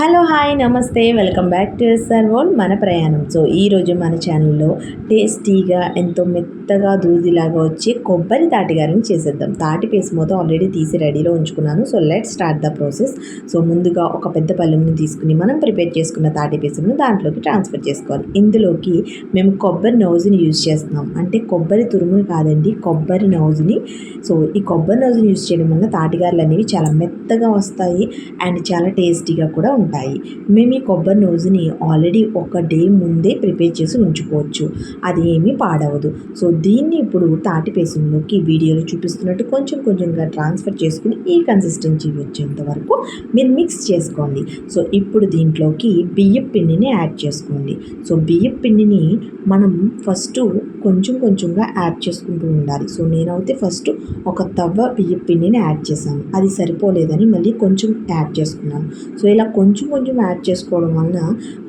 Hello hi నమస్తే. Welcome back to SR world మన ప్రయాణం. సో ఈరోజు మన ఛానల్లో టేస్టీగా ఎంతో మెత్తగా దూదిలాగా వచ్చి కొబ్బరి తాటిగారిని చేసేద్దాం. తాటి పేస్ట్ మొత్తం ఆల్రెడీ తీసి రెడీలో ఉంచుకున్నాను. So let start the process so ముందుగా ఒక పెద్ద పళ్ళెంని తీసుకుని మనం ప్రిపేర్ చేసుకున్న తాటి పేస్ట్ను దాంట్లోకి ట్రాన్స్ఫర్ చేసుకోవాలి. ఇందులోకి మేము కొబ్బరి నౌజుని యూజ్ చేస్తున్నాం. అంటే కొబ్బరి తురుముని కాదండి కొబ్బరి నౌజుని. సో ఈ కొబ్బరి నౌజుని యూజ్ చేయడం వల్ల తాటిగారులు అనేవి చాలా మెత్తగా వస్తాయి. అండ్ చాలా టేస్టీగా కూడా ఉంటాయి. ఉంటాయి. మేము ఈ కొబ్బరి నూజుని ఆల్రెడీ ఒక డే ముందే ప్రిపేర్ చేసి ఉంచుకోవచ్చు. అది ఏమీ పాడవదు. సో దీన్ని ఇప్పుడు తాటి పేసంలోకి వీడియోలో చూపిస్తున్నట్టు కొంచెం కొంచెంగా ట్రాన్స్ఫర్ చేసుకుని ఈ కన్సిస్టెన్సీ వచ్చేంత వరకు మీరు మిక్స్ చేసుకోండి. సో ఇప్పుడు దీంట్లోకి బియ్యం పిండిని యాడ్ చేసుకోండి. సో బియ్యం పిండిని మనం ఫస్ట్ కొంచెం కొంచెంగా యాడ్ చేసుకుంటూ ఉండాలి. సో నేనైతే ఫస్ట్ ఒక తవ్వ బియ్యం పిండిని యాడ్ చేశాను. అది సరిపోలేదని మళ్ళీ కొంచెం యాడ్ చేసుకున్నాను. సో ఇలా కొంచెం కొంచెం కొంచెం యాడ్ చేసుకోవడం వలన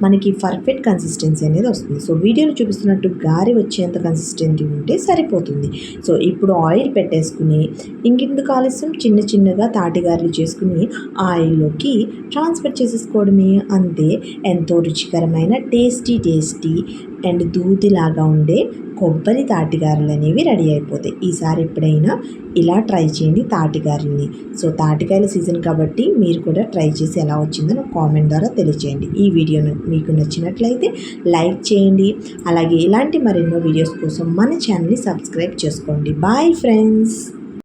మనకి పర్ఫెక్ట్ కన్సిస్టెన్సీ అనేది వస్తుంది. సో వీడియోలో చూపిస్తున్నట్టు గారి వచ్చేంత కన్సిస్టెన్సీ ఉంటే సరిపోతుంది. సో ఇప్పుడు ఆయిల్ పెట్టేసుకుని ఇంకెందుకు ఆలస్యం? చిన్న చిన్నగా తాటిగారులు చేసుకుని ఆయిల్లోకి ట్రాన్స్ఫర్ చేసేసుకోవడమే. అంతే. ఎంతో రుచికరమైన టేస్టీ టేస్టీ అండ్ దూదిలాగా ఉండే కొబ్బరి తాటిగారులు అనేవి రెడీ అయిపోతాయి. ఈసారి ఎప్పుడైనా ఇలా ట్రై చేయండి తాటిగారిని సో తాటికాయల సీజన్ కాబట్టి మీరు కూడా ట్రై చేసి ఎలా వచ్చిందో నాకు కామెంట్ ద్వారా తెలియచేయండి. ఈ వీడియో మీకు నచ్చినట్లయితే లైక్ చేయండి. అలాగే ఇలాంటి మరెన్నో వీడియోస్ కోసం మన ఛానల్ని సబ్స్క్రైబ్ చేసుకోండి. Bye friends!